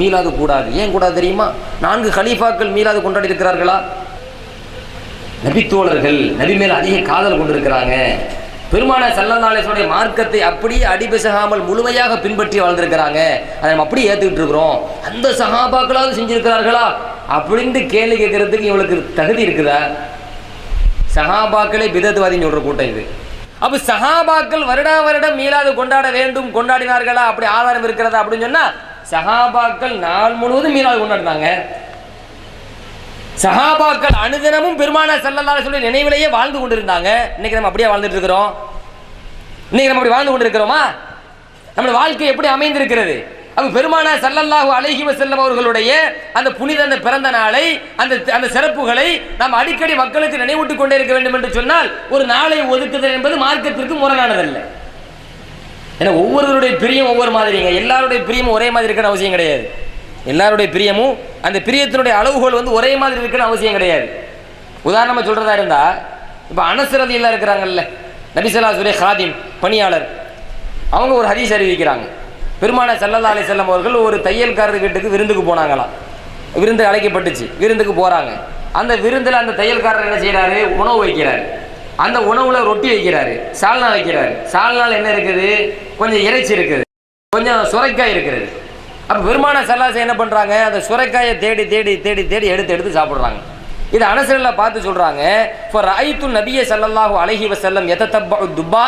மீளாது கூடாது. ஏன் கூடாது தெரியுமா? நான்கு கலீஃபாக்கள் மீளாது கொண்டாடி இருக்கிறார்களா நபித்தோழர்கள் நபி மேல் அதிக காதல் கொண்டிருக்கிறாங்க. பெருமான சல்லல்லாலேசனுடைய மார்க்கத்தை அப்படியே அடிபசகாமல் முழுமையாக பின்பற்றி வாழ்ந்திருக்கிறாங்க. அதை நம்ம அப்படியே ஏற்றுக்கிட்டு இருக்கிறோம். அந்த சகாபாக்களாவது செஞ்சிருக்கிறார்களா? அப்படின்ட்டு கேள்வி கேட்கறதுக்கு இவளுக்கு தகுதி இருக்குதா? சகாபாக்களே விதத்துவாதின்னு சொல்கிற கூட்டம் இது. அப்போ சகாபாக்கள் வருடா வருடம் மீளாது கொண்டாட வேண்டும் கொண்டாடினார்களா? அப்படி ஆதாரம் இருக்கிறதா? அப்படின்னு சொன்னால் சஹாபாக்கள் நாள் முழுவதும் மீளாது கொண்டாடினாங்க. சஹாபாக்கள் அனுதினமும் பெருமான செல்லல்லாத சொல்லி நினைவிலேயே வாழ்ந்து கொண்டிருந்தாங்க. இன்னைக்கு நம்ம அப்படியே வாழ்ந்துட்டு இருக்கிறோம். இன்னைக்கு நம்ம அப்படி வாழ்ந்து கொண்டிருக்கிறோமா? நம்மளோட வாழ்க்கை எப்படி அமைந்திருக்கிறது? அப்போ பெருமான சல்லல்லாஹு அலைஹி வஸல்லம் அவர்களுடைய அந்த புனித அந்த பிறந்த நாளை அந்த அந்த சிறப்புகளை நாம் அடிக்கடி மக்களுக்கு நினைவூட்டிக் கொண்டே இருக்க வேண்டும் என்று சொன்னால் ஒரு நாளை ஒதுக்குதல் என்பது மார்க்கத்திற்கு முரணானதல்ல. ஏன்னா ஒவ்வொருவருடைய பிரியம் ஒவ்வொரு மாதிரிங்க எல்லாருடைய பிரியமும் ஒரே மாதிரி இருக்கிற அவசியம் கிடையாது. எல்லாருடைய பிரியமும் அந்த பிரியத்தினுடைய அளவுகோல் வந்து ஒரே மாதிரி இருக்கிற அவசியம் கிடையாது. உதாரணமாக சொல்கிறதா இருந்தால் இப்போ அனசரதி எல்லாம் இருக்கிறாங்கல்ல நபிசல்லாசுடைய ஹாதிம் பணியாளர். அவங்க ஒரு ஹதீஸ் அறிவிக்கிறாங்க. பெருமான சல்லல்லா அலி செல்லம் அவர்கள் ஒரு தையல்காரர் வீட்டுக்கு விருந்துக்கு போனாங்களாம். விருந்து அழைக்கப்பட்டுச்சு விருந்துக்கு போகிறாங்க அந்த விருந்தில் அந்த தையல்காரர் என்ன செய்கிறாரு உணவு வைக்கிறாரு. அந்த உணவில் ரொட்டி வைக்கிறாரு. சால்னா வைக்கிறாரு. சால்னால என்ன இருக்குது? கொஞ்சம் இறைச்சி இருக்குது. கொஞ்சம் சுரைக்காய் இருக்கிறது அப்போ பெருமான சல்லாசை என்ன பண்ணுறாங்க அந்த சுரைக்காயை தேடி தேடி தேடி தேடி எடுத்து எடுத்து சாப்பிட்றாங்க. இது அனசரில் பார்த்து சொல்கிறாங்க ஃபார் ஐத்து நபிய சல்லல்லாஹு அலைஹி வசல்லம் எதத்தப்பா துப்பா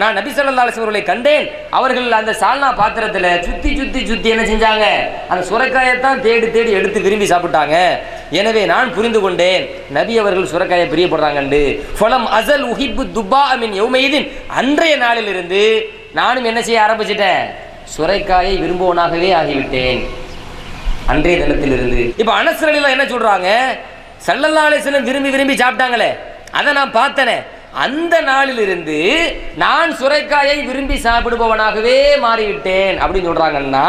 நான் நபி சல்லா அவர்களை கண்டேன். அவர்கள் அந்த சால்னா பாத்திரத்தில் சுற்றி சுற்றி சுற்றி என்ன செஞ்சாங்க? அந்த சுரைக்காயைத்தான் தேடி தேடி எடுத்து விரும்பி சாப்பிட்டாங்க. எனவே நான் புரிந்து கொண்டேன். நபி அவர்கள் சுரைக்காயை பிரியப்படுறாங்கண்டு. ஃபலம் அசல் உஹிப்பு துபா அமின் யௌமைதீன் அன்றைய நாளிலிருந்து நானும் என்ன செய்ய ஆரம்பிச்சிட்டேன்? சுரைக்காயை விரும்புவனாகவே ஆகிவிட்டேன். அன்றைய தினத்திலிருந்து. இப்போ அனசரலில் என்ன சொல்கிறாங்க சல்லல்லா அலிஸ்லம் விரும்பி விரும்பி சாப்பிட்டாங்களே. அதை நான் பார்த்தனே. அந்த நாளிலிருந்து நான் சுரைக்காயை விரும்பி சாப்பிடுபவனாகவே மாறிவிட்டேன் அப்படின்னு சொல்கிறாங்கன்னா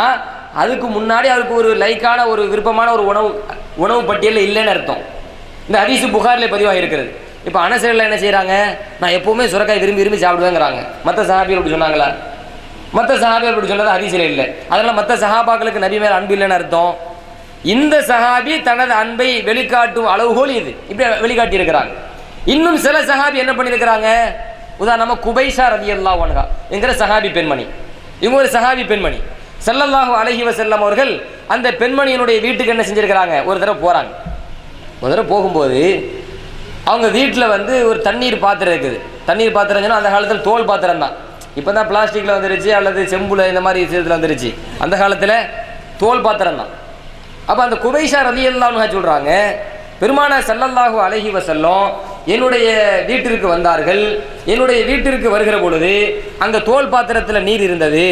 அதுக்கு முன்னாடி அதுக்கு ஒரு லைக்கான ஒரு விருப்பமான ஒரு உணவு உணவு பட்டியலில் இல்லைன்னு அர்த்தம். இந்த ஹதீஸ் புகாரில் பதிவாக இருக்கிறது இப்போ அனசரில் என்ன செய்கிறாங்க நான் எப்போவுமே சுரக்காய் விரும்பி விரும்பி சாப்பிடுவேங்கிறாங்க. மற்ற சஹாபிகள் அப்படி சொன்னாங்களா? மற்ற சஹாபிகள் அப்படி சொன்னது ஹதீஸில் இல்லை. அதனால் மற்ற சஹாபாக்களுக்கு நபி மேலே அன்பு இல்லைன்னு அர்த்தம். இந்த சஹாபி தனது அன்பை வெளிக்காட்டும் அளவுகோல் இது. இப்படி வெளிக்காட்டி இருக்கிறாங்க இன்னும் சில சஹாபி என்ன பண்ணியிருக்கிறாங்க? உதாரணமாக குபைஷா ரதி அல்லா ஒன்ஹா என்கிற சஹாபி பெண்மணி. இவங்க ஒரு சஹாபி பெண்மணி. செல்லல்லாஹு அலைஹி செல்லம் அவர்கள் அந்த பெண்மணியினுடைய வீட்டுக்கு என்ன செஞ்சுருக்கிறாங்க? ஒரு தடவை போகிறாங்க ஒரு தடவை போகும்போது அவங்க வீட்டில் வந்து ஒரு தண்ணீர் பாத்திரம் இருக்குது. தண்ணீர் பாத்திரம் சொன்னா அந்த காலத்தில் தோல் பாத்திரம் தான். இப்போ தான் பிளாஸ்டிக்கில் வந்துருச்சு அல்லது செம்புல இந்த மாதிரி விஷயத்தில் வந்துருச்சு. அந்த காலத்தில் தோல் பாத்திரம் தான். அப்போ அந்த குபைஷா ரதியல்லான்னு சொல்கிறாங்க பெருமான சல்லல்லாஹு அழகி வஸல்லம் என்னுடைய வீட்டிற்கு வந்தார்கள். என்னுடைய வீட்டிற்கு வருகிற பொழுது அந்த தோல் பாத்திரத்தில் நீர் இருந்தது.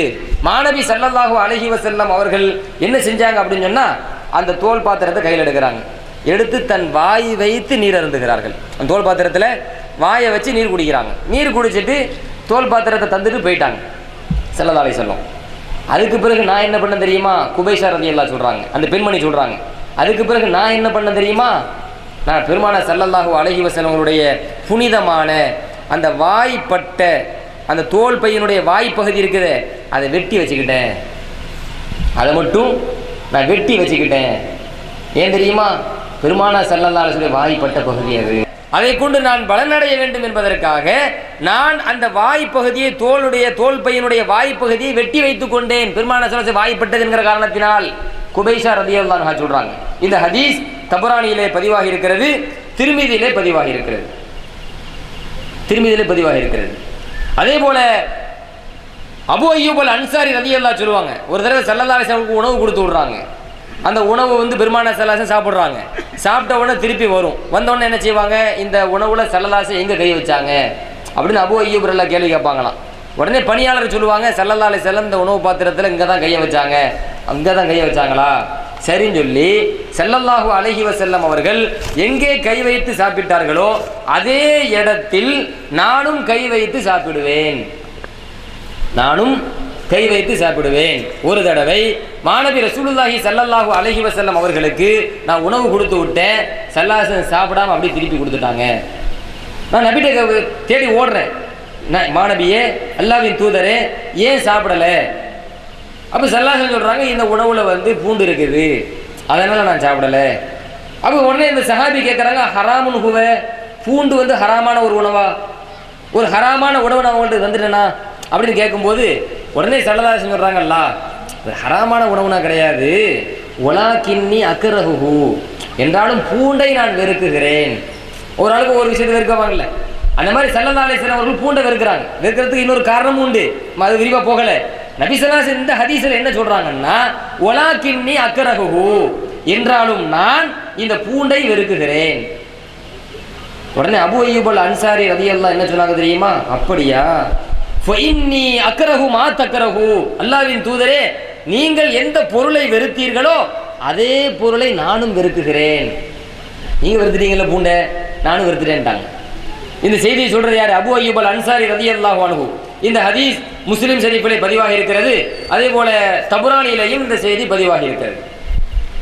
மாணவி செல்லதாகவும் அலைஹி செல்லம் அவர்கள் என்ன செஞ்சாங்க அப்படின்னு சொன்னால் அந்த தோல் பாத்திரத்தை கையில் எடுக்கிறாங்க. எடுத்து தன் வாய் வைத்து நீர் அருந்துகிறார்கள். அந்த தோல் பாத்திரத்தில் வாயை வச்சு நீர் குடிக்கிறாங்க. நீர் குடிச்சிட்டு தோல் பாத்திரத்தை தந்துட்டு போயிட்டாங்க. செல்லதாலை செல்லும் அதுக்கு பிறகு நான் என்ன பண்ண தெரியுமா? குபைஷா ரதி எல்லாம் சொல்கிறாங்க அந்த பெண்மணி சொல்கிறாங்க அதுக்கு பிறகு நான் என்ன பண்ண தெரியுமா? நான் பெருமான சல்லல்லாஹு அழகி வசனங்களுடைய புனிதமான அந்த வாய்ப்பட்ட அந்த தோல் பையனுடைய வாய்ப்பகுதி இருக்குது அதை வெட்டி வச்சுக்கிட்டேன். அதை மட்டும் நான் வெட்டி வச்சுக்கிட்டேன். ஏன் தெரியுமா? பெருமானா சல்லல்லா வாய்ப்பட்ட பகுதி அது. அதை கொண்டு நான் பலனடைய வேண்டும் என்பதற்காக நான் அந்த வாய்ப்பகுதியை தோளுடைய தோல் பையனுடைய வாய்ப்பகுதியை வெட்டி வைத்துக் கொண்டேன். பெருமான சலசை வாய்ப்பட்டது என்கிற காரணத்தினால் குபைஷா ரதியல்லான் சொல்றாங்க. இந்த ஹதீஸ் தபுராணியிலே பதிவாகி இருக்கிறது திருமீதியிலே பதிவாகி இருக்கிறது திருமீதியிலே பதிவாகி இருக்கிறது அதே போல அபு அய்யூப் அல் அன்சாரி ரதியல்லா சொல்லுவாங்க ஒரு தடவை சல்லல்லாசனுக்கு உணவு கொடுத்து விடுறாங்க. அந்த உணவு வந்து பெருமான சல்லாசன் சாப்பிட்றாங்க. சாப்பிட்ட உடனே திருப்பி வரும். வந்தவுடனே என்ன செய்வாங்க? இந்த உணவுல சல்லல்லாசன் எங்கே கை வச்சாங்க? அப்படின்னு அபு அய்யூப் எல்லாம் கேள்வி கேட்பாங்களாம். உடனே பணியாளர் சொல்லுவாங்க சல்லல்லா அலி செல்லம் இந்த உணவு பாத்திரத்தில் இங்கே தான் கையை வச்சாங்க. அங்கே தான் கையை வச்சாங்களா? சரின்னு சொல்லி செல்லல்லாஹு அழகிவ வஸல்லம் அவர்கள் எங்கே கை வைத்து சாப்பிட்டார்களோ அதே இடத்தில் நானும் கை வைத்து சாப்பிடுவேன். நானும் கை வைத்து சாப்பிடுவேன். ஒரு தடவை மாணவி ரசூலுல்லாஹி ஸல்லல்லாஹு அலைஹி வஸல்லம் அவர்களுக்கு நான் உணவு கொடுத்து விட்டேன். சல்லாசன் சாப்பிடாம அப்படியே திருப்பி கொடுத்துட்டாங்க. நான் நபிட்ட தேடி ஓடுறேன். நான் மாணவியே அல்லாவின் தூதரே ஏன் சாப்பிடலை? அப்போ சல்லாசன் சொல்கிறாங்க இந்த உணவில் வந்து பூண்டு இருக்குது. அதனால் நான் சாப்பிடலை. அப்போ உடனே இந்த சஹாபி கேட்குறாங்க ஹராமுன் ஹுவ பூண்டு வந்து ஹராமான ஒரு உணவா? ஒரு ஹராமான உணவு நான் உங்கள்கிட்ட வந்துட்டேனா அப்படின்னு கேட்கும்போது உடனே சல்லதாசன் சொல்கிறாங்கல்ல ஹராமான உணவுனா கிடையாது. ஒலா கிண்ணி அக்கரகு என்றாலும் பூண்டை நான் வெறுக்குகிறேன். ஒரு ஆளுக்கு ஒரு விஷயத்தை வெறுக்கவாங்கல்ல. அந்த மாதிரி சல்லதாலேசன் அவர்கள் பூண்டை வெறுக்கிறாங்க. வெறுக்கிறதுக்கு இன்னொரு காரணமும் உண்டு. அது விரிவாக போகலை. நபிசல்லாசன் இந்த ஹதீஸில் என்ன சொல்றாங்கன்னா ஒலா கிண்ணி அக்கரஹு என்றாலும் நான் இந்த பூண்டை வெறுக்குகிறேன். உடனே அபு ஐயூபல் அன்சாரி ரதியெல்லாம் என்ன சொன்னாங்க தெரியுமா? அப்படியா? ஃபஇன்னி மா தக்கரஹு அல்லாவின் தூதரே நீங்கள் எந்த பொருளை வெறுத்தீர்களோ அதே பொருளை நானும் வெறுக்குகிறேன். நீங்க வெறுத்துட்டீங்கல்ல பூண்டை? நானும் வெறுத்துட்டேன்ட்டாங்க. இந்த செய்தியை சொல்றது யார்? அபு ஐயூபல் அன்சாரி ரதியல்லாஹு அன்ஹு. இந்த ஹதீஸ் முஸ்லிம் ஷெரீஃபிலே பதிவாகி இருக்கிறது. அதே போல தபுராணியிலையும் இந்த செய்தி பதிவாகி இருக்கிறது.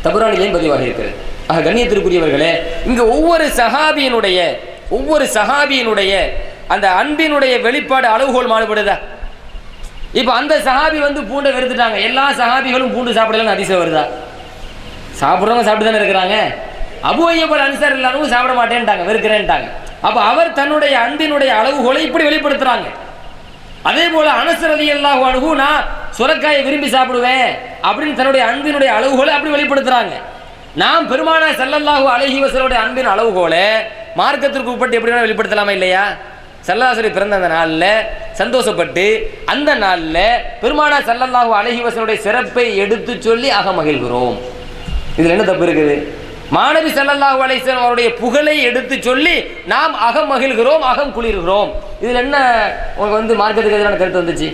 தபுரானிலையும் பதிவாகி இருக்கிறது. ஆக கண்ணியத்திற்குரியவர்களே இங்கு ஒவ்வொரு சஹாபியினுடைய ஒவ்வொரு சஹாபியினுடைய அந்த அன்பினுடைய வெளிப்பாடு அளவுகோல் மாறுபடுதா? இப்போ அந்த சஹாபி வந்து பூண்டை வெறுத்துட்டாங்க. எல்லா சஹாபிகளும் பூண்டு சாப்பிடலன்னு அதிசயம் வருதா? சாப்பிட்றவங்க சாப்பிட்டு தானே இருக்கிறாங்க. அபு ஐயப்பல் அன்சார் இல்லாதவங்க சாப்பிட மாட்டேன்ட்டாங்க வெறுக்கிறேன்ட்டாங்க. அப்போ அவர் தன்னுடைய அன்பினுடைய அளவுகோலை இப்படி வெளிப்படுத்துகிறாங்க அதே போல அனசரதி எல்லாம் அணுகு நான் சுரக்காயை விரும்பி சாப்பிடுவேன் அப்படின்னு தன்னுடைய அன்பினுடைய அளவுகோலை அப்படி வெளிப்படுத்துறாங்க. நாம் பெருமானா செல்லல்லாஹு அழகிவசனுடைய அன்பின் அளவுகோலை மார்க்கத்திற்கு உட்பட்டு எப்படி வேணா வெளிப்படுத்தலாமா இல்லையா? சல்லாசரி பிறந்த அந்த நாளில் சந்தோஷப்பட்டு அந்த நாளில் பெருமானா சல்லல்லாஹு அழகி வசனுடைய சிறப்பை எடுத்து சொல்லி அகமகிழ்கிறோம். இதில் என்ன தப்பு இருக்குது? மாணவி சல்லல்லாஹு அலைஹிஸ்ஸலாம் அவருடைய புகழை எடுத்து சொல்லி நாம் அகம் மகிழ்கிறோம் அகம் குளிர்கிறோம். இதில் என்ன உங்களுக்கு வந்து மார்க்கத்துக்கு எதிரான கருத்து வந்துச்சு?